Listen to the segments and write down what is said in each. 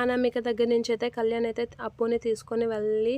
అనామిక దగ్గర నుంచి అయితే కళ్యాణ్ అయితే అప్పుని తీసుకొని వెళ్ళి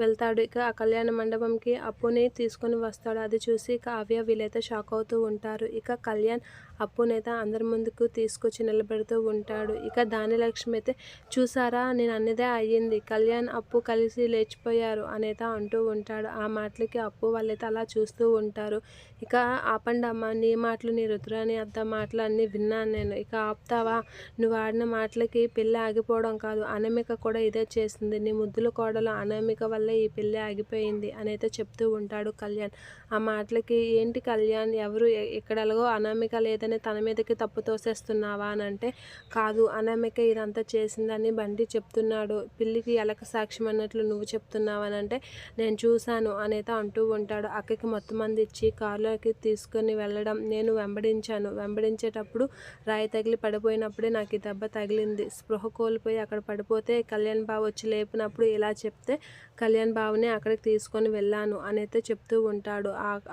వెళ్తాడు. ఇక ఆ కళ్యాణ మండపంకి అప్పుని తీసుకొని వస్తాడు. అది చూసి కావ్య వీలైతే షాక్ అవుతూ ఉంటారు. ఇక కళ్యాణ్ అప్పునైతే అందరి ముందుకు తీసుకొచ్చి నిలబెడుతూ ఉంటాడు. ఇక దానిలక్ష్మి అయితే చూసారా నేను అన్నదే అయ్యింది. కళ్యాణ్ అప్పు కలిసి లేచిపోయారు అనేత అంటూ ఉంటాడు. ఆ మాటలకి అప్పు వాళ్ళైతే అలా చూస్తూ ఉంటారు. ఇక ఆపండమ్మా నీ మాటలు నీ రుద్రాని అంత మాటలు అన్నీ విన్నాను నేను. ఇక ఆపుతావా? నువ్వు ఆడిన మాటలకి పెళ్ళి ఆగిపోవడం కాదు. అనామిక కూడా ఇదే చేసింది. నీ ముద్దుల కోడలు అనామిక వల్ల ఈ పెళ్ళి ఆగిపోయింది అనైతే చెప్తూ ఉంటాడు కళ్యాణ్. ఆ మాటలకి ఏంటి కళ్యాణ్? ఎవరు ఇక్కడ ఎలాగో అనామిక లేదని తన మీదకి తప్పు తోసేస్తున్నావా అని అంటే కాదు అనామిక ఇదంతా చేసిందని బండి చెప్తున్నాడు. పిల్లికి ఎలక సాక్ష్యం అన్నట్లు నువ్వు చెప్తున్నావు అని అంటే నేను చూశాను అనైతే అంటూ ఉంటాడు. అక్కకి మొత్తం మంది ఇచ్చి కారులోకి తీసుకొని వెళ్ళడం నేను వెంబడించాను. వెంబడించేటప్పుడు రాయి తగిలి పడిపోయినప్పుడే నాకు ఈ దెబ్బ తగిలింది. స్పృహ కోల్పోయి అక్కడ పడిపోతే కళ్యాణ్ బాబు వచ్చి లేపినప్పుడు ఇలా చెప్తే కళ్యాణ్ బాబుని అక్కడికి తీసుకొని వెళ్ళాను అనైతే చెప్తూ ఉంటాడు.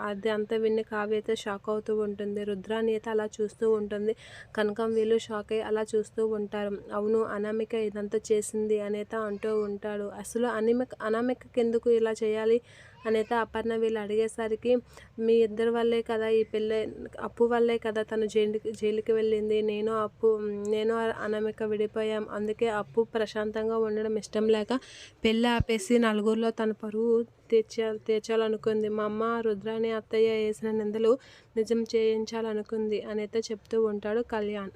అది అంతా విని కావ్య అయితే షాక్ అవుతూ ఉంటుంది. రుద్రాని అయితే అలా చూస్తూ ఉంటుంది. కనకం వీళ్ళు షాక్ అయ్యి అలా చూస్తూ ఉంటారు. అవును అనామిక ఇదంతా చేసింది అనేత అంటూ ఉంటాడు. అసలు అనిమిక అనామిక ఎందుకు ఇలా చేయాలి? అనైతే అపర్ణ వీళ్ళు అడిగేసరికి మీ ఇద్దరి వల్లే కదా ఈ పెళ్ళి అప్పు వల్లే కదా తను జైలుకి జైలుకి వెళ్ళింది. నేను అప్పు నేను అనమిక విడిపోయాం. అందుకే అప్పు ప్రశాంతంగా ఉండడం ఇష్టం లేక పెళ్ళి ఆపేసి నలుగురిలో తన పరువు తీర్చాలి తీర్చాలనుకుంది. మా అమ్మ రుద్రాని అత్తయ్య వేసిన నిందలు నిజం చేయించాలనుకుంది అనైతే చెప్తూ ఉంటాడు కళ్యాణ్.